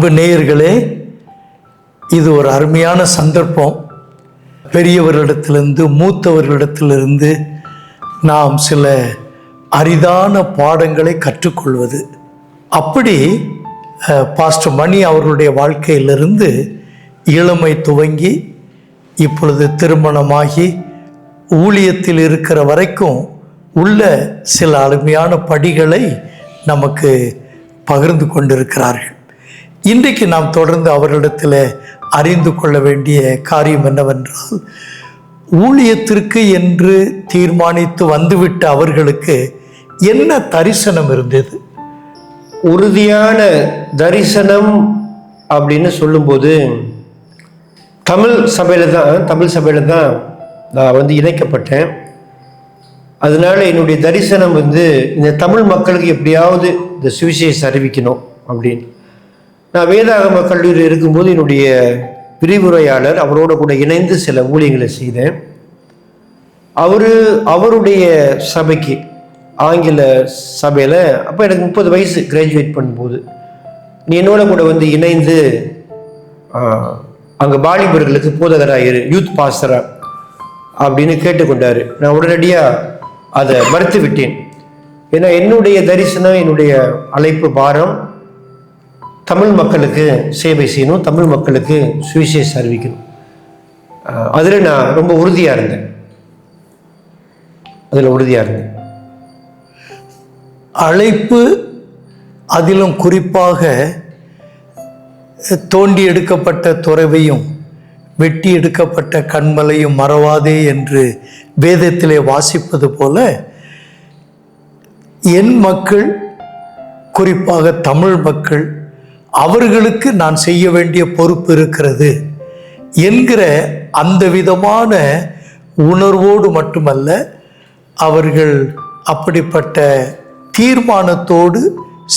அன்பு நேயர்களே இது ஒரு அருமையான சந்தர்ப்பம். பெரியவர்களிடத்திலிருந்து மூத்தவர்களிடத்திலிருந்து நாம் சில அரிதான பாடங்களை கற்றுக்கொள்வது. அப்படி பாஸ்டர் மணி அவர்களுடைய வாழ்க்கையிலிருந்து இளமை துவங்கி இப்பொழுது திருமணமாகி ஊழியத்தில் இருக்கிற வரைக்கும் உள்ள சில அருமையான படிகளை நமக்கு பகிர்ந்து கொண்டிருக்கிறார்கள். இன்றைக்கு நாம் தொடர்ந்து அவர்களிடத்தில் அறிந்து கொள்ள வேண்டிய காரியம் என்னவென்றால் ஊழியத்திற்கு என்று தீர்மானித்து வந்துவிட்ட அவர்களுக்கு என்ன தரிசனம் இருந்தது? உறுதியான தரிசனம் அப்படின்னு சொல்லும்போது தமிழ் சபையில் தான் தமிழ் சபையில் தான் நான் வந்து இணைக்கப்பட்டேன். அதனால என்னுடைய தரிசனம் வந்து இந்த தமிழ் மக்களுக்கு எப்படியாவது இந்த சுவிசேஷம் அறிவிக்கணும் அப்படின்னு. நான் வேதாகம கல்லூரியில் இருக்கும்போது என்னுடைய விரிவுரையாளர் அவரோட கூட இணைந்து சில ஊழியங்களை செய்தேன். அவர் அவருடைய சபைக்கு ஆங்கில சபையில் அப்போ எனக்கு முப்பது வயசு கிராஜுவேட் பண்ணும்போது நீ என்னோட கூட வந்து இணைந்து அங்கே வாலிபர்களுக்கு போதகராயிரு யூத் பாஸ்டரா அப்படின்னு கேட்டுக்கொண்டார். நான் உடனடியாக அதை மறுத்து விட்டேன் ஏன்னா என்னுடைய தரிசனம் என்னுடைய அழைப்பு பாரம் தமிழ் மக்களுக்கு சேவை செய்யணும் தமிழ் மக்களுக்கு சுவிசேஷம் அறிவிக்கணும். அதில் நான் ரொம்ப உறுதியாக இருந்தேன். அதில் உறுதியாக இருந்தேன். அழைப்பு அதிலும் குறிப்பாக தோண்டி எடுக்கப்பட்ட துறவையும் வெட்டி எடுக்கப்பட்ட கண்மலையும் மறவாதே என்று வேதத்திலே வாசிப்பது போல என் மக்கள் குறிப்பாக தமிழ் மக்கள் அவர்களுக்கு நான் செய்ய வேண்டிய பொறுப்பு இருக்கிறது என்கிற அந்த விதமான உணர்வோடு மட்டுமல்ல அவர்கள் அப்படிப்பட்ட தீர்மானத்தோடு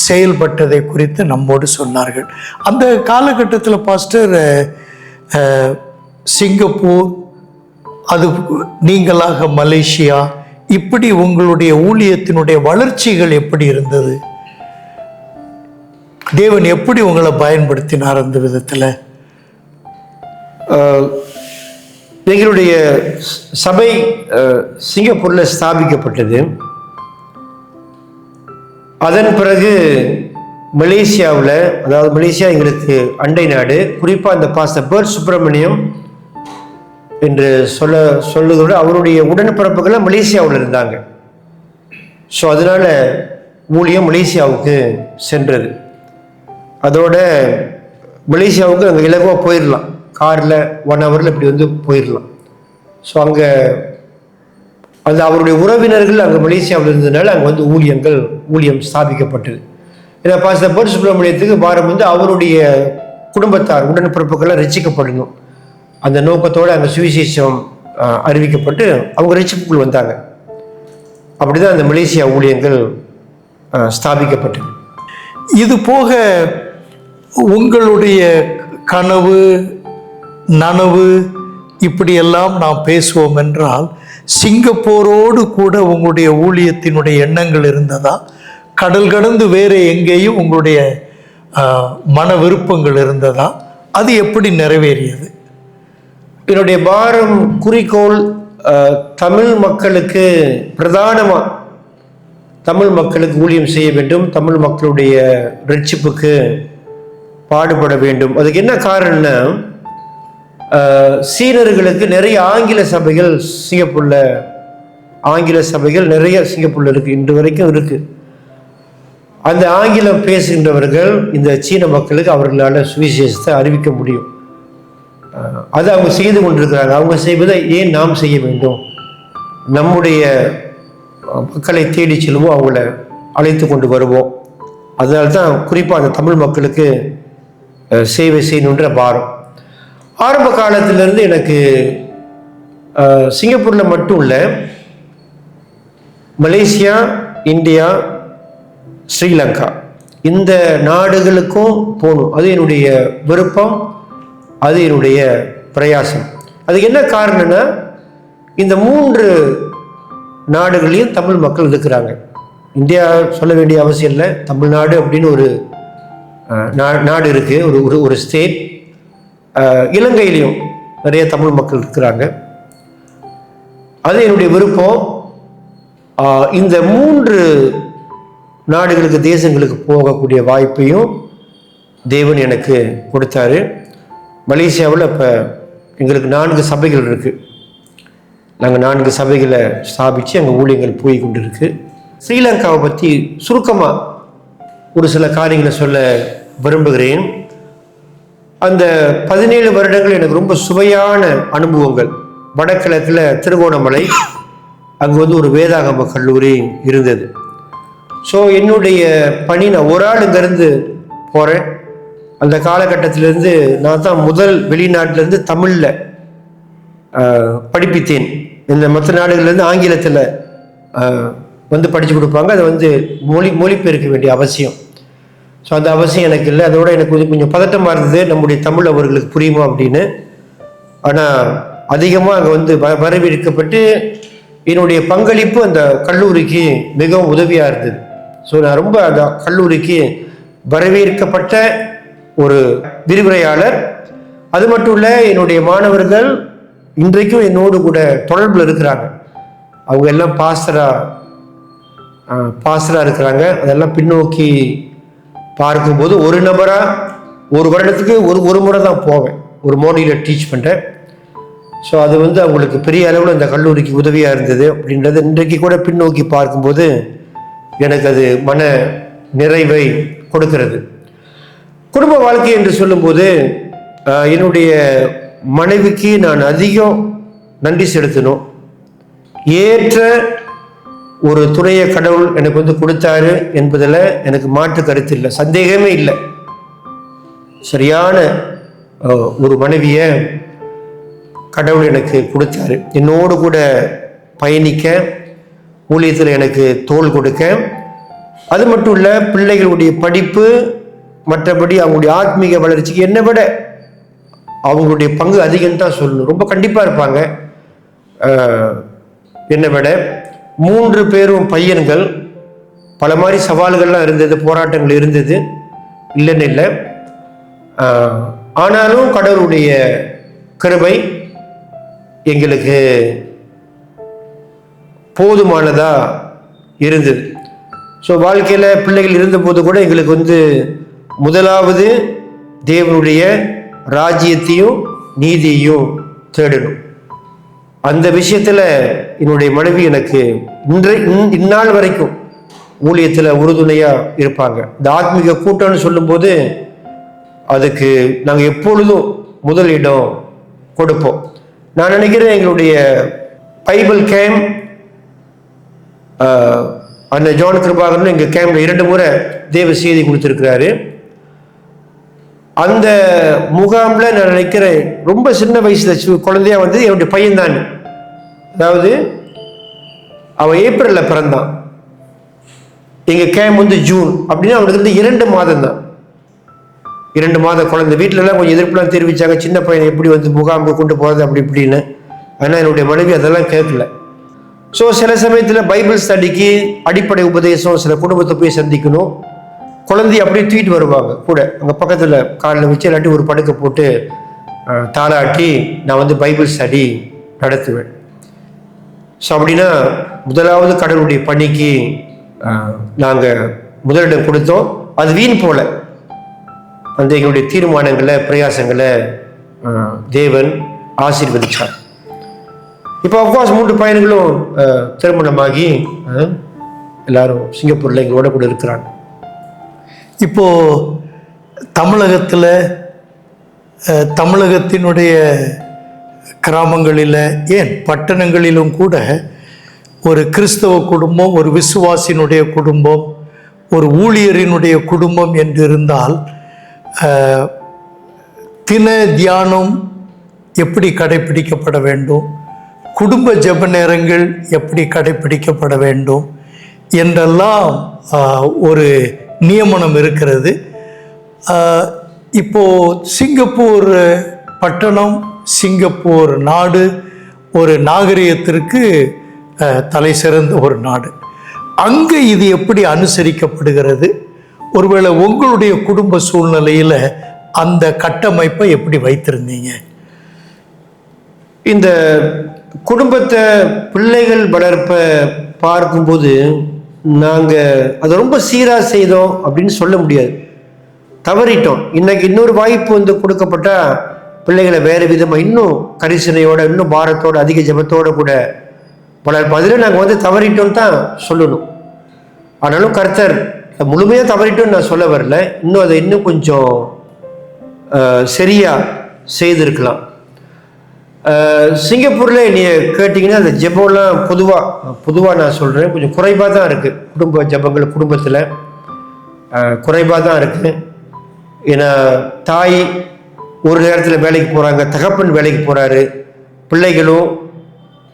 செயல்பட்டதை குறித்து நம்மோடு சொன்னார்கள். அந்த காலகட்டத்தில் பாஸ்டர் சிங்கப்பூர் அது நீங்களாக மலேசியா இப்படி உங்களுடைய ஊழியத்தினுடைய வளர்ச்சிகள் எப்படி இருந்தது? தேவன் எப்படி உங்களை பயன்படுத்தினார் அந்த விதத்தில்? எங்களுடைய சபை சிங்கப்பூரில் ஸ்தாபிக்கப்பட்டது. அதன் பிறகு மலேசியாவில் அதாவது மலேசியா எங்களுக்கு அண்டை நாடு குறிப்பாக அந்த பாச பேர் சுப்பிரமணியம் என்று சொல்ல சொல்லுவதோடு அவருடைய உடன்பிறப்புகளை மலேசியாவில் இருந்தாங்க. ஸோ அதனால் ஊழியம் மலேசியாவுக்கு சென்றது. அதோட மலேசியாவுக்கு அங்கே இலகுவாக போயிடலாம் காரில் ஒன் ஹவரில் இப்படி வந்து போயிடலாம் ஸோ அங்கே அந்த அவருடைய உறவினர்கள் அங்கே மலேசியாவில் இருந்ததுனால அங்கே வந்து ஊழியங்கள் ஊழியம் ஸ்தாபிக்கப்பட்டது. ஏன்னா பாஸ்டர் பேர் சுப்பிரமணியத்துக்கு வாரம் வந்து அவருடைய குடும்பத்தார் உடன்பிறப்புகள்லாம் ரசிக்கப்படணும் அந்த நோக்கத்தோடு அங்கே சுவிசேஷம் அறிவிக்கப்பட்டு அவங்க ரசிப்புக்குள் வந்தாங்க. அப்படி தான் அந்த மலேசியா ஊழியங்கள் ஸ்தாபிக்கப்பட்டது. இது போக உங்களுடைய கனவு நனவு இப்படியெல்லாம் நாம் பேசுவோம் என்றால் சிங்கப்பூரோடு கூட உங்களுடைய ஊழியத்தினுடைய எண்ணங்கள் இருந்ததா? கடல் கடந்து வேறு எங்கேயும் உங்களுடைய மன விருப்பங்கள் இருந்ததா? அது எப்படி நிறைவேறியது? என்னுடைய பாரம் குறிக்கோள் தமிழ் மக்களுக்கு பிரதானமாக தமிழ் மக்களுக்கு ஊழியம் செய்ய வேண்டும் தமிழ் மக்களுடைய ரட்சிப்புக்கு பாடுபட வேண்டும். அதுக்கு என்ன காரணம்னா சீனர்களுக்கு நிறைய ஆங்கில சபைகள் சிங்கப்பூரில் ஆங்கில சபைகள் நிறைய சிங்கப்பூரில் இருக்குது இன்று வரைக்கும் இருக்குது அந்த ஆங்கிலம் பேசுகின்றவர்கள் இந்த சீன மக்களுக்கு அவர்களால் சுவிசேஷத்தை அறிவிக்க முடியும். அது அவங்க செய்து கொண்டிருக்கிறாங்க அவங்க செய்வதை ஏன் நாம் செய்ய வேண்டும்? நம்முடைய மக்களை தேடி செல்வோம் அவங்கள அழைத்து கொண்டு வருவோம். அதனால்தான் குறிப்பாக அந்த தமிழ் மக்களுக்கு சேவை செய்யணுன்ற பாரம். ஆரம்ப காலத்திலேருந்து எனக்கு சிங்கப்பூரில் மட்டும் இல்லை மலேசியா இந்தியா ஸ்ரீலங்கா இந்த நாடுகளுக்கும் போகணும். அது என்னுடைய விருப்பம் அது என்னுடைய பிரயாசம். அதுக்கு என்ன காரணம்னா இந்த மூன்று நாடுகளையும் தமிழ் மக்கள் இருக்கிறாங்க இந்தியா சொல்ல வேண்டிய அவசியம் இல்லை தமிழ்நாடு அப்படின்னு ஒரு நாடு இருக்குது ஒரு ஒரு ஒரு ஸ்டேட் இலங்கையிலையும் நிறைய தமிழ் மக்கள் இருக்கிறாங்க. அது என்னுடைய விருப்பம். இந்த மூன்று நாடுகளுக்கு தேசங்களுக்கு போகக்கூடிய வாய்ப்பையும் தேவன் எனக்கு கொடுத்தாரு. மலேசியாவில் இப்போ எங்களுக்கு நான்கு சபைகள் இருக்குது நாங்கள் நான்கு சபைகளை ஸ்தாபித்து அங்கே ஊழியங்கள் போய் கொண்டு இருக்குது ஸ்ரீலங்காவை பற்றி சுருக்கமாக ஒரு சில காரியங்களை சொல்ல விரும்புகிறேன். அந்த பதினேழு வருடங்கள் எனக்கு ரொம்ப சுவையான அனுபவங்கள். வடகிழக்கில் திருகோணமலை அங்கே வந்து ஒரு வேதாகம கல்லூரி இருந்தது. ஸோ என்னுடைய பணி நான் ஒரு ஆள் இங்கேருந்து போகிறேன் அந்த காலகட்டத்திலேருந்து நான் தான் முதல் வெளிநாட்டிலேருந்து தமிழில் படிப்பித்தேன். இந்த மற்ற நாடுகள்லேருந்து ஆங்கிலத்தில் வந்து படித்து கொடுப்பாங்க. அதை வந்து மொழி மொழிபெயர்க்க வேண்டிய அவசியம். ஸோ அந்த அவசியம் எனக்கு இல்லை. அதோட எனக்கு கொஞ்சம் கொஞ்சம் பதட்டமாக இருந்தது நம்முடைய தமிழ் அவர்களுக்கு புரியுமா அப்படின்னு. ஆனால் அதிகமாக அங்கே வந்து வ வரவேற்கப்பட்டு என்னுடைய பங்களிப்பு அந்த கல்லூரிக்கு மிகவும் உதவியாக இருந்தது. ஸோ நான் ரொம்ப அந்த கல்லூரிக்கு வரவேற்கப்பட்ட ஒரு விரிவுரையாளர். அது மட்டும் இல்லை என்னுடைய மாணவர்கள் இன்றைக்கும் என்னோடு கூட தொடர்பில் இருக்கிறாங்க. அவங்க எல்லாம் பாஸ்டராக பாஸ்டராக இருக்கிறாங்க. அதெல்லாம் பின்னோக்கி பார்க்கும்போது ஒரு நபராக ஒரு வருடத்துக்கு ஒரு ஒரு முறை தான் போவேன். ஒரு மோனியில் டீச் பண்ணுறேன் ஸோ அது வந்து அவங்களுக்கு பெரிய அளவில் இந்த கல்லூரிக்கு உதவியாக இருந்தது அப்படின்றது இன்றைக்கு கூட பின்னோக்கி பார்க்கும்போது எனக்கு அது மன நிறைவை கொடுக்கிறது. குடும்ப வாழ்க்கை என்று சொல்லும்போது என்னுடைய மனைவிக்கு நான் அதிகம் நன்றி செலுத்தணும். ஏற்ற ஒரு துணையை கடவுள் எனக்கு வந்து கொடுத்தாரு என்பதில் எனக்கு மாற்று கருத்து இல்லை சந்தேகமே இல்லை. சரியான ஒரு மனைவியை கடவுள் எனக்கு கொடுத்தாரு. என்னோடு கூட பயணிக்க ஊழியத்தில் எனக்கு தோல் கொடுக்க. அது மட்டும் இல்லை பிள்ளைகளுடைய படிப்பு மற்றபடி அவங்களுடைய ஆத்மீக வளர்ச்சிக்கு என்னை விட அவங்களுடைய பங்கு அதிகம் தான் சொல்லணும். ரொம்ப கண்டிப்பாக இருப்பாங்க. என்னை விட. மூன்று பேரும் பையன்கள் பல மாதிரி சவால்கள்லாம் இருந்தது போராட்டங்கள் இருந்தது. இல்லைன்னு இல்லை. ஆனாலும் கடவுளுடைய கிருபை எங்களுக்கு போதுமானதாக இருந்தது. ஸோ வாழ்க்கையில் பிள்ளைகள் இருந்தபோது கூட எங்களுக்கு வந்து முதலாவது தேவனுடைய ராஜ்யத்தையும் நீதியையும் தேடணும். அந்த விஷயத்தில் என்னுடைய மனைவி எனக்கு இன்றை இன்- இந்நாள் வரைக்கும் ஊழியத்தில் உறுதுணையாக இருப்பாங்க. இந்த ஆத்மீக கூட்டம்னு சொல்லும்போது அதுக்கு நாங்கள் எப்பொழுதும் முதலிடம் கொடுப்போம். நான் நினைக்கிறேன் எங்களுடைய பைபிள் கேம்ப் அந்த ஜான் கிருபாகரன் எங்கள் கேம்பில் இரண்டு முறை தேவ செய்தி கொடுத்துருக்கிறாரு. அந்த முகாமில் நான் நினைக்கிறேன் ரொம்ப சின்ன வயசில் குழந்தையாக குழந்தையா வந்து என்னுடைய பையன் தான் அதாவது அவன் ஏப்ரலில் பிறந்தான். எங்கள் கேம் வந்து ஜூன் அப்படின்னா அவனுக்கு வந்து இரண்டு மாதம் தான் இரண்டு மாத குழந்தை. வீட்டிலலாம் கொஞ்சம் எதிர்ப்புலாம் தெரிவித்தாங்க சின்ன பையனை எப்படி வந்து முகாமுக்கு கொண்டு போகிறது அப்படி இப்படின்னு. ஆனால் என்னுடைய மனைவி அதெல்லாம் கேட்கல. ஸோ சில சமயத்தில் பைபிள் ஸ்டடிக்கு அடிப்படை உபதேசம் சில குடும்பத்தை போய் சந்திக்கணும். குழந்தைய அப்படியே தூக்கிட்டு வருவாங்க கூட. அங்கே பக்கத்தில் காலில் வச்சு இல்லாட்டி ஒரு படுக்கை போட்டு தாளாட்டி நான் வந்து பைபிள் ஸ்டடி நடத்துவேன். ஸோ அப்படின்னா முதலாவது கடவுளுடைய பணிக்கு நாங்கள் முதலிடம் கொடுத்தோம். அது வீண் போல. அந்த எங்களுடைய தீர்மானங்களை பிரயாசங்களை தேவன் ஆசீர்வதித்தார் இப்போ அஃப்கோர்ஸ் மூன்று பையன்களும் திருமணமாகி எல்லாரும் சிங்கப்பூரில் எங்களோட கூட இருக்கிறாங்க. இப்போ தமிழகத்தில் தமிழகத்தினுடைய கிராமங்களில் ஏன் பட்டணங்களிலும் கூட ஒரு கிறிஸ்தவ குடும்பம் ஒரு விசுவாசினுடைய குடும்பம் ஒரு ஊழியரினுடைய குடும்பம் என்று இருந்தால் தின தியானம் எப்படி கடைபிடிக்கப்பட வேண்டும்? குடும்ப ஜெப நேரங்கள் எப்படி கடைபிடிக்கப்பட வேண்டும்? என்றெல்லாம் ஒரு நியமனம் இருக்கிறது. இப்போது சிங்கப்பூர் பட்டணம் சிங்கப்பூர் நாடு ஒரு நாகரிகத்திற்கு தலை சிறந்த ஒரு நாடு. அங்கே இது எப்படி அனுசரிக்கப்படுகிறது? ஒருவேளை உங்களுடைய குடும்ப சூழ்நிலையில் அந்த கட்டமைப்பை எப்படி வைத்திருந்தீங்க? இந்த குடும்பத்தை பிள்ளைகள் வளர்ப்ப பார்க்கும்போது நாங்கள் அதை ரொம்ப சீராக செய்தோம் அப்படின்னு சொல்ல முடியாது. தவறிட்டோம். இன்னைக்கு இன்னொரு வாய்ப்பு வந்து கொடுக்கப்பட்டால் பிள்ளைகளை வேறு விதமாக இன்னும் கரிசனையோட இன்னும் பாரத்தோட அதிக ஜபத்தோடு கூட வளர்ப்போம் அதில் நாங்கள் வந்து தவறிட்டோம் தான் சொல்லணும். ஆனாலும் கர்த்தர் முழுமையாக தவறிட்டோம்னு நான் சொல்ல வரல. இன்னும் அதை இன்னும் கொஞ்சம் சரியாக செய்திருக்கலாம். சிங்கப்பூரில் சிங்கப்பூர்ல நீ கேட்டிங்கன்னா அந்த ஜெபம்லாம் பொதுவாக பொதுவாக நான் சொல்கிறேன் கொஞ்சம் குறைவாக தான் இருக்குது குடும்ப ஜெபங்கள் குடும்பத்தில் குறைவாக தான் இருக்குது ஏன்னா தாய் ஒரு நேரத்தில் வேலைக்கு போகிறாங்க தகப்பன் வேலைக்கு போகிறாரு பிள்ளைகளும்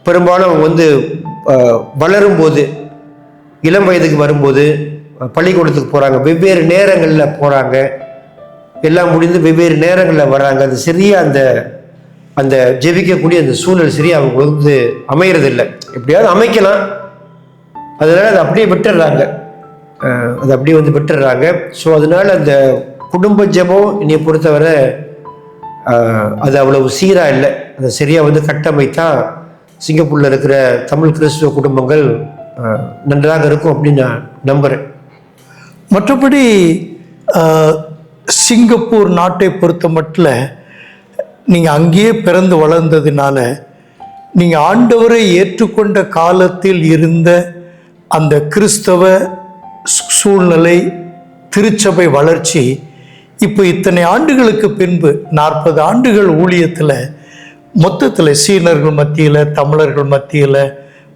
பெரும்பாலும் அவங்க வந்து வளரும் வளரும்போது இளம் வயதுக்கு வரும்போது பள்ளிக்கூடத்துக்கு போகிறாங்க வெவ்வேறு நேரங்களில் போகிறாங்க எல்லாம் முடிந்து வெவ்வேறு நேரங்களில் வர்றாங்க. அது சரியாக அந்த அந்த ஜெபிக்கக்கூடிய அந்த சூழல் சரியாக அவங்க வந்து அமையறதில்லை. எப்படியாவது அமைக்கலாம். அதனால் அதை அப்படியே விட்டுடுறாங்க. அதை அப்படியே வந்து விட்டுடுறாங்க. ஸோ அதனால அந்த குடும்ப ஜெபம் என்னை பொறுத்தவரை அது அவ்வளவு சீராக இல்லை. அதை சரியாக வந்து கட்டமைத்தா சிங்கப்பூரில் இருக்கிற தமிழ் கிறிஸ்துவ குடும்பங்கள் நன்றாக இருக்கும் அப்படின்னு நான் நம்புகிறேன் மற்றபடி சிங்கப்பூர் நாட்டை பொறுத்த மட்டும் நீங்கள் அங்கேயே பிறந்து வளர்ந்ததுனால நீங்கள் ஆண்டவரை ஏற்றுக்கொண்ட காலத்தில் இருந்த அந்த கிறிஸ்தவ சூழ்நிலை திருச்சபை வளர்ச்சி இப்போ இத்தனை ஆண்டுகளுக்கு பின்பு நாற்பது ஆண்டுகள் ஊழியத்தில் மொத்தத்தில் சீனர்கள் மத்தியில் தமிழர்கள் மத்தியில்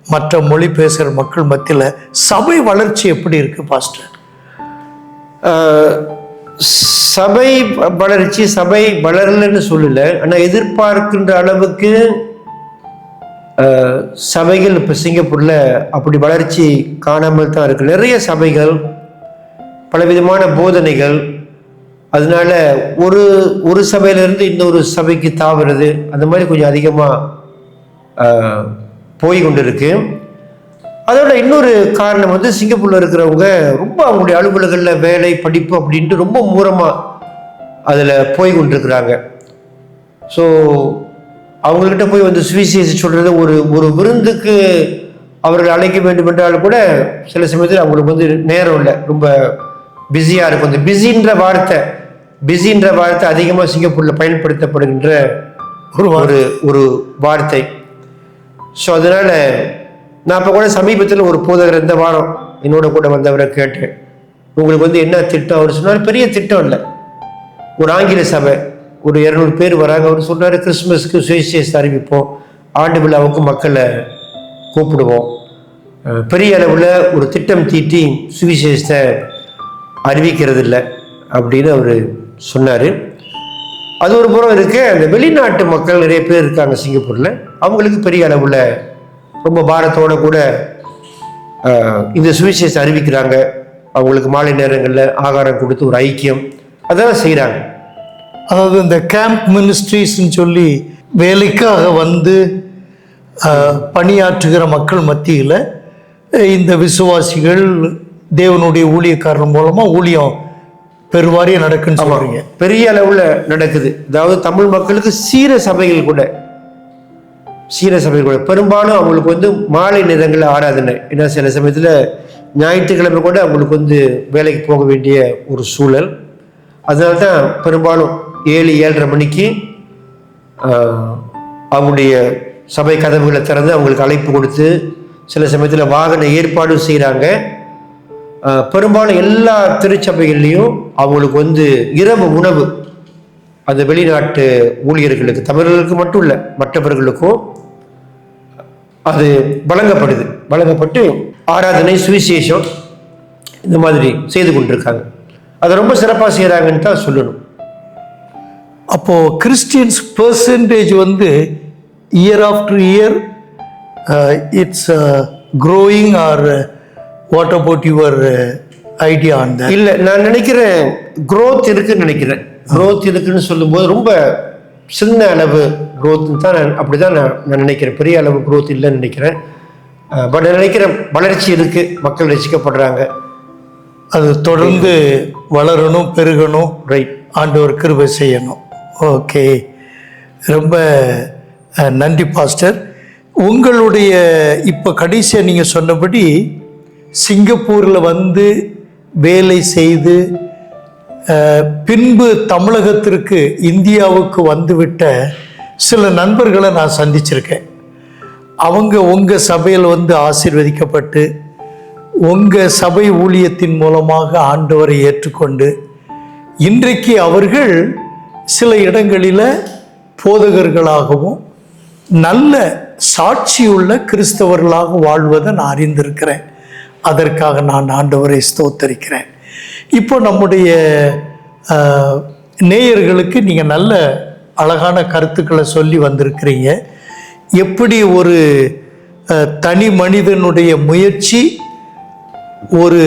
மற்ற மொழி பேசுகிற மக்கள் மத்தியில் சபை வளர்ச்சி எப்படி இருக்குது பாஸ்டர்? சபை வளர்ச்சி சபை வளரலன்னு சொல்லல ஆனால் எதிர்பார்க்கின்ற அளவுக்கு சபைகள் இப்போ சிங்கப்பூரில் அப்படி வளர்ச்சி காணாமல் தான் இருக்குது நிறைய சபைகள் பலவிதமான போதனைகள் அதனால ஒரு ஒரு சபையிலேருந்து இன்னொரு சபைக்கு தாவுறது அந்த மாதிரி கொஞ்சம் அதிகமாக போய் கொண்டு இருக்கு அதோட இன்னொரு காரணம் வந்து சிங்கப்பூரில் இருக்கிறவங்க ரொம்ப அவங்களுடைய அலுவலகங்களில் வேலை படிப்பு அப்படின்ட்டு ரொம்ப மூரமாக அதில் போய் கொண்டிருக்கிறாங்க ஸோ அவங்கக்கிட்ட போய் வந்து சுவிசேஷ சொல்கிறது ஒரு ஒரு விருந்துக்கு அவர்கள் அழைக்க வேண்டும் என்றாலும் கூட சில சமயத்தில் அவங்களுக்கு வந்து நேரம் இல்லை. ரொம்ப பிஸியாக இருக்கும். அந்த பிஸின்ற வார்த்தை பிஸின்ற வார்த்தை அதிகமாக சிங்கப்பூரில் பயன்படுத்தப்படுகின்ற ஒரு ஒரு ஒரு வார்த்தை. ஸோ அதனால நான் இப்போ கூட சமீபத்தில் ஒரு போதகர் இந்த வாரம் என்னோட கூட வந்தவரை கேட்டேன். உங்களுக்கு வந்து என்ன திட்டம்? அவர் சொன்னார் பெரிய திட்டம் இல்லை. ஒரு ஆங்கில சபை ஒரு இரநூறு பேர் வராங்க. அவர் சொன்னார் கிறிஸ்மஸ்க்கு சுவிசேஷத்தை அறிவிப்போம். ஆண்டு விழாவுக்கு மக்களை கூப்பிடுவோம். பெரிய அளவில் ஒரு திட்டம் தீட்டி சுவிசேஷத்தை அறிவிக்கிறது இல்லை அப்படின்னு அவர் சொன்னார். அது ஒரு புறம் இருக்குது அந்த வெளிநாட்டு மக்கள் நிறைய பேர் இருக்காங்க சிங்கப்பூரில். அவங்களுக்கு பெரிய அளவில் ரொம்ப பாரத்தோடு கூட இந்த சுவிசேஷம் அறிவிக்கிறாங்க. அவங்களுக்கு மாலை நேரங்களில் ஆகாரம் கொடுத்து ஒரு ஐக்கியம். அதெல்லாம் செய்கிறாங்க அதாவது இந்த கேம்ப் மினிஸ்ட்ரிஸ்ன்னு சொல்லி வேலைக்காக வந்து பணியாற்றுகிற மக்கள் மத்தியில் இந்த விசுவாசிகள் தேவனுடைய ஊழியக்காரன் மூலமாக ஊழியம் பெருவாரியாக நடக்குன்னு சொல்கிறீங்க பெரிய அளவில் நடக்குது. அதாவது தமிழ் மக்களுக்கு சீர சபைகள் கூட சீர சபைகள் கூட. பெரும்பாலும் அவங்களுக்கு வந்து மாலை நேரங்களில் ஆராதனை. ஏன்னா சில சமயத்தில் ஞாயிற்றுக்கிழமை கூட அவங்களுக்கு வந்து வேலைக்கு போக வேண்டிய ஒரு சூழல். அதனால தான் பெரும்பாலும் ஏழு ஏழரை மணிக்கு அவங்களுடைய சபை கதவுகளை திறந்து அவங்களுக்கு அழைப்பு கொடுத்து சில சமயத்தில் வாகன ஏற்பாடும் செய்கிறாங்க பெரும்பாலும் எல்லா திருச்சபைகள்லையும் அவங்களுக்கு வந்து இரவு உணவு. அந்த வெளிநாட்டு ஊழியர்களுக்கு தமிழர்களுக்கு மட்டும் இல்லை மற்றவர்களுக்கும் அது வழங்கப்படுது. வழங்கப்பட்டு ஆராதனை சுவிசேஷம் இந்த மாதிரி செய்து கொண்டிருக்காங்க. அதை ரொம்ப சிறப்பாக செய்கிறாங்கன்னு தான் சொல்லணும். அப்போது கிறிஸ்டியன்ஸ் பர்சன்டேஜ் வந்து year after year it's growing or what about your idea that இல்லை நான் நினைக்கிறேன் growth இருக்குன்னு நினைக்கிறேன். Growth இருக்குன்னு சொல்லும்போது ரொம்ப சின்ன அளவு growth தான் நான் அப்படி தான் நான் நான் நினைக்கிறேன். பெரிய அளவு growth இல்லைன்னு நினைக்கிறேன். பட் நான் நினைக்கிறேன் வளர்ச்சி இருக்கு மக்கள் ரசிக்கப்படுறாங்க. அது தொடர்ந்து வளரணும் பெருகணும் ரைட் ஆண்டவர் கிருபை செய்யணும். ஓகே. ரொம்ப நன்றி பாஸ்டர். உங்களுடைய இப்போ கடைசியாக நீங்கள் சொன்னபடி சிங்கப்பூரில் வந்து வேலை செய்து பின்பு தமிழகத்திற்கு இந்தியாவுக்கு வந்துவிட்ட சில நண்பர்களை நான் சந்திச்சிருக்கேன். அவங்க உங்கள் சபையில் வந்து ஆசீர்வதிக்கப்பட்டு உங்கள் சபை ஊழியத்தின் மூலமாக ஆண்டவரை ஏற்றுக்கொண்டு இன்றைக்கு அவர்கள் சில இடங்களில் போதகர்களாகவும் நல்ல சாட்சியுள்ள கிறிஸ்தவர்களாக வாழ்வதை நான் அறிந்திருக்கிறேன். அதற்காக நான் ஆண்டவரை ஸ்தோத்தரிக்கிறேன். இப்போ நம்முடைய நேயர்களுக்கு நீங்கள் நல்ல அழகான கருத்துக்களை சொல்லி வந்திருக்கிறீங்க. எப்படி ஒரு தனி மனிதனுடைய முயற்சி ஒரு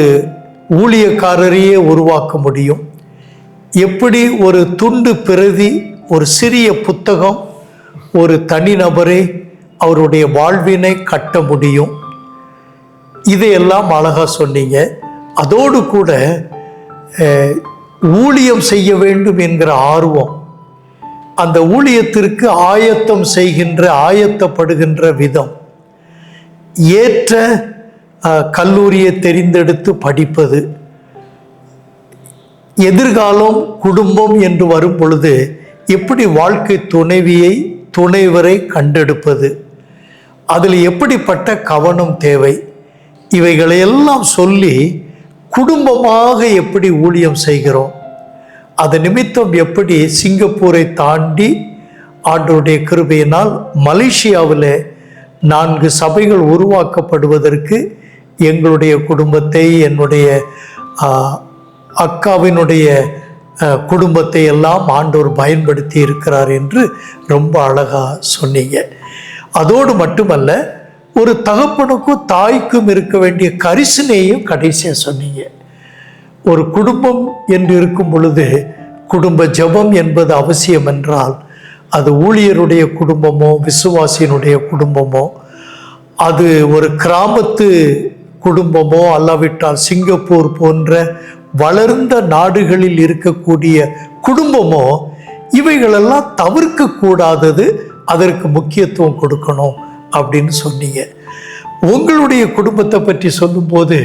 ஊழியக்காரரையே உருவாக்க முடியும்? எப்படி ஒரு துண்டு பிரதி ஒரு சிறிய புத்தகம் ஒரு தனிநபரை அவருடைய வாழ்வினை கட்ட முடியும்? இதையெல்லாம் அழகாக சொன்னீங்க. அதோடு கூட ஊழியம் செய்ய வேண்டும் என்கிற ஆர்வம் அந்த ஊழியத்திற்கு ஆயத்தம் செய்கின்ற ஆயத்தப்படுகின்ற விதம் ஏற்ற கல்லூரியை தெரிந்தெடுத்து படிப்பது எதிர்காலம் குடும்பம் என்று வரும் பொழுது எப்படி வாழ்க்கை துணைவியை துணைவரை கண்டெடுப்பது அதில் எப்படிப்பட்ட கவனம் தேவை இவைகளையெல்லாம் சொல்லி குடும்பமாக எப்படி ஊழியம் செய்கிறோம்? அது நிமித்தம் எப்படி சிங்கப்பூரை தாண்டி ஆண்டவருடைய கிருபையினால் மலேசியாவில் நான்கு சபைகள் உருவாக்கப்படுவதற்கு எங்களுடைய குடும்பத்தை என்னுடைய அக்காவினுடைய குடும்பத்தை எல்லாம் ஆண்டோர் பயன்படுத்தி இருக்கிறார் என்று ரொம்ப அழகாக சொன்னீங்க. அதோடு மட்டுமல்ல ஒரு தகப்பனுக்கும் தாய்க்கும் இருக்க வேண்டிய கரிசனையும் கடைசியாக சொன்னீங்க. ஒரு குடும்பம் என்று இருக்கும் பொழுது குடும்ப ஜெபம் என்பது அவசியம் என்றால் அது ஊழியருடைய குடும்பமோ விசுவாசியினுடைய குடும்பமோ அது ஒரு கிராமத்து குடும்பமோ அல்லாவிட்டால் சிங்கப்பூர் போன்ற வளர்ந்த நாடுகளில் இருக்கக்கூடிய குடும்பமோ இவைகளெல்லாம் தவிர்க்கக்கூடாதது அதற்கு முக்கியத்துவம் கொடுக்கணும். அப்படின்னு சொன்னீங்க. உங்களுடைய குடும்பத்தை பற்றி சொல்லும்போது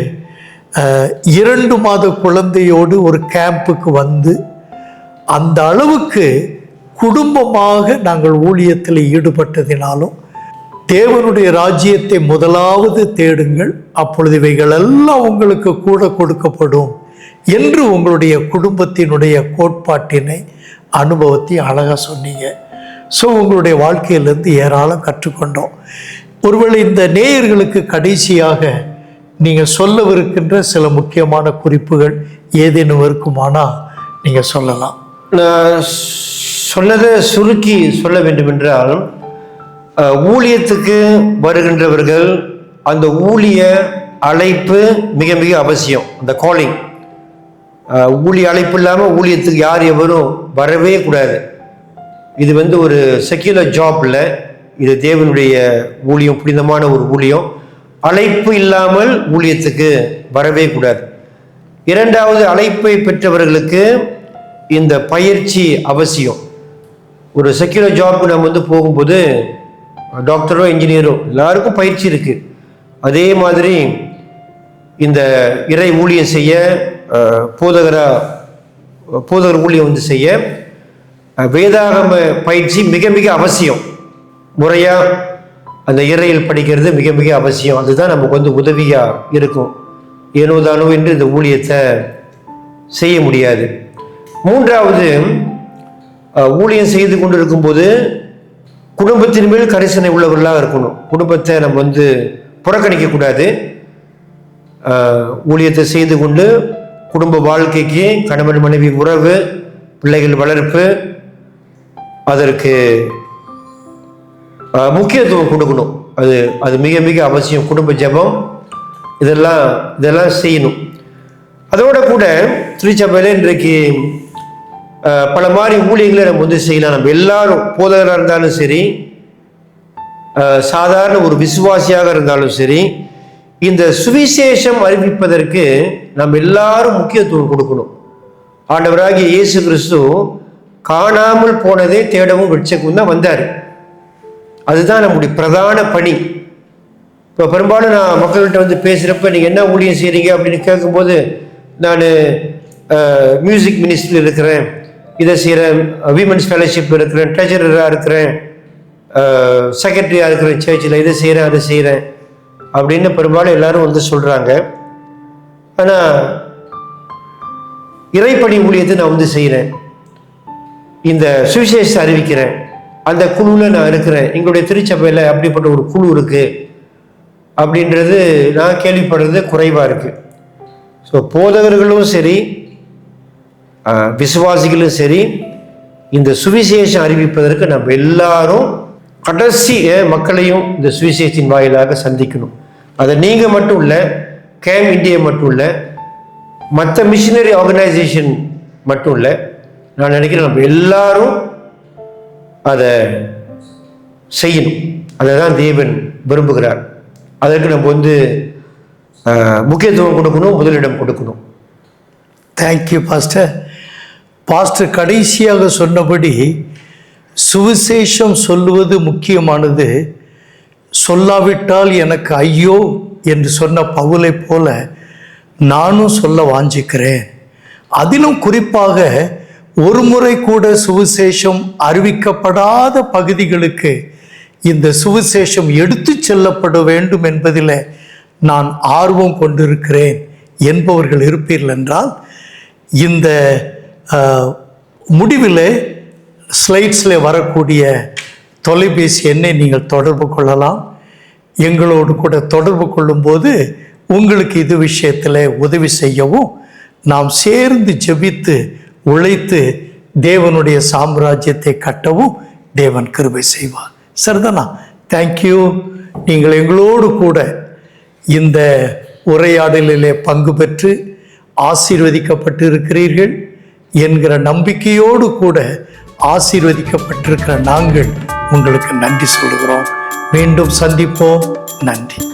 இரண்டு மாத குழந்தையோடு ஒரு கேம்புக்கு வந்து அந்த அளவுக்கு குடும்பமாக நாங்கள் ஊழியத்தில் ஈடுபட்டதினாலும் தேவனுடைய ராஜ்யத்தை முதலாவது தேடுங்கள் அப்பொழுது இவைகள் எல்லாம் உங்களுக்கு கூட கொடுக்கப்படும் என்று உங்களுடைய குடும்பத்தினுடைய கோட்பாட்டினை அனுபவத்தை அழகாக சொன்னீங்க. ஸோ உங்களுடைய வாழ்க்கையிலேருந்து ஏராளம் கற்றுக்கொண்டோம். ஒருவேளை இந்த நேயர்களுக்கு கடைசியாக நீங்கள் சொல்லவிருக்கின்ற சில முக்கியமான குறிப்புகள் ஏதேனும் இருக்குமானால் நீங்கள் சொல்லலாம். நான் சொன்னதை சுருக்கி சொல்ல வேண்டுமென்றால் ஊழியத்துக்கு வருகின்றவர்கள் அந்த ஊழிய அழைப்பு மிக மிக அவசியம் அந்த காலிங் ஊழிய அழைப்பு இல்லாமல் ஊழியத்துக்கு யார் எவரும் வரவே கூடாது. இது வந்து ஒரு செக்யூலர் ஜாப்ல இது தேவனுடைய ஊழியம் புனிதமான ஒரு ஊழியம். அழைப்பு இல்லாமல் ஊழியத்துக்கு வரவே கூடாது. இரண்டாவது அழைப்பை பெற்றவர்களுக்கு இந்த பயிற்சி அவசியம். ஒரு செக்யூலர் ஜாப்க்கு நம்ம வந்து போகும்போது டாக்டரோ இன்ஜினியரோ எல்லாருக்கும் பயிற்சி இருக்கு. அதே மாதிரி இந்த இறை ஊழியம் செய்ய அஹ், போதகரா போதகர் ஊழியம் வந்து செய்ய வேதாகம பயிற்சி மிக மிக அவசியம். முறையா அந்த இறையில் படிக்கிறது மிக மிக அவசியம். அதுதான் நமக்கு வந்து உதவியா இருக்கும். ஏனோ தானோ என்று இந்த ஊழியத்தை செய்ய முடியாது. மூன்றாவது ஊழியம் செய்து கொண்டு இருக்கும்போது குடும்பத்தின் மேல் கரிசனை உள்ளவர்களாக இருக்கணும். குடும்பத்தை நம்ம வந்து புறக்கணிக்க கூடாது ஊழியத்தை செய்து கொண்டு குடும்ப வாழ்க்கைக்கு கணவன் மனைவி உறவு பிள்ளைகள் வளர்ப்பு அதற்கு முக்கியத்துவம் கொடுக்கணும். அது அது மிக மிக அவசியம். குடும்ப ஜெபம் இதெல்லாம் இதெல்லாம் செய்யணும். அதோட கூட திருச்சபையில் இன்றைக்கு பல மாதிரி ஊழியங்களை நம்ம வந்து செய்யலாம். நம்ம எல்லாரும் போதகராக இருந்தாலும் சரி சாதாரண ஒரு விசுவாசியாக இருந்தாலும் சரி இந்த சுவிசேஷம் அறிவிப்பதற்கு நம்ம எல்லாரும் முக்கியத்துவம் கொடுக்கணும். ஆண்டவராகிய இயேசு கிறிஸ்து காணாமல் போனதே தேடவும் வெட்சக்கும் தான் வந்தார். அதுதான் நம்முடைய பிரதான பணி. இப்போ பெரும்பாலும் நான் மக்கள்கிட்ட வந்து பேசுகிறப்ப நீங்கள் என்ன ஊழியம் செய்கிறீங்க அப்படின்னு கேட்கும்போது நான் மியூசிக் மினிஸ்ட்ரியில் இருக்கிறேன். இதை செய்கிறேன் விமன்ஸ் ஃபெலோஷிப் இருக்கிறேன். ட்ரெஜரராக இருக்கிறேன். செக்ரட்டரியாக இருக்கிறேன். சர்ச்சில் இதை செய்கிறேன் அதை செய்கிறேன் அப்படின்னு பெரும்பாலும் எல்லாரும் வந்து சொல்கிறாங்க ஆனால் இறைப்பணி ஊழியத்தை நான் வந்து செய்கிறேன் இந்த சுவிசேஷத்தை அறிவிக்கிறேன். அந்த குழுவில் நான் இருக்கிறேன். எங்களுடைய திருச்சபையில் அப்படிப்பட்ட ஒரு குழு இருக்குது அப்படின்றது நான் கேள்விப்படுறது குறைவாக இருக்குது ஸோ போதகர்களும் சரி விசுவாசிகளும் சரி இந்த சுவிசேஷம் அறிவிப்பதற்கு நம்ம எல்லாரும் கடைசி மக்களையும் இந்த சுவிசேஷத்தின் வாயிலாக சந்திக்கணும். அதை நீங்கள் மட்டும் இல்லை கேம் இந்தியா மட்டும் இல்லை மற்ற மிஷினரி ஆர்கனைசேஷன் மட்டும் இல்லை நான் நினைக்கிறேன் நம்ம எல்லாரும் அதை செய்யணும். அதை தான் தேவன் விரும்புகிறார். அதற்கு நம்ம வந்து முக்கியத்துவம் கொடுக்கணும் முதலிடம் கொடுக்கணும். தேங்க்யூ பாஸ்டர் பாஸ்டர் கடைசியாக சொன்னபடி சுவிசேஷம் சொல்லுவது முக்கியமானது. சொல்லாவிட்டால் எனக்கு ஐயோ என்று சொன்ன பவுலை போல நானும் சொல்ல வாஞ்சிக்கிறேன். அதிலும் குறிப்பாக ஒரு முறை கூட சுவிசேஷம் அறிவிக்கப்படாத பகுதிகளுக்கு இந்த சுவிசேஷம் எடுத்துச் செல்லப்பட வேண்டும் என்பதில் நான் ஆர்வம் கொண்டிருக்கிறேன் என்பவர்கள் இருப்பீர்கள் என்றால் இந்த முடிவில் ஸ்லைட்ஸில் வரக்கூடிய தொலைபேசி எண்ணை நீங்கள் தொடர்பு கொள்ளலாம். எங்களோடு கூட தொடர்பு கொள்ளும்போது உங்களுக்கு இது விஷயத்தில் உதவி செய்யவும் நாம் சேர்ந்து ஜெபித்து உழைத்து தேவனுடைய சாம்ராஜ்யத்தை கட்டவும் தேவன் கிருபை செய்வார். சரிதானா? தேங்க்யூ நீங்கள் எங்களோடு கூட இந்த உரையாடலிலே பங்கு பெற்று ஆசீர்வதிக்கப்பட்டு இருக்கிறீர்கள் என்கிற நம்பிக்கையோடு கூட ஆசீர்வதிக்கப்பட்டிருக்கிற நாங்கள் உங்களுக்கு நன்றி சொல்கிறோம் மீண்டும் சந்திப்போம். நன்றி.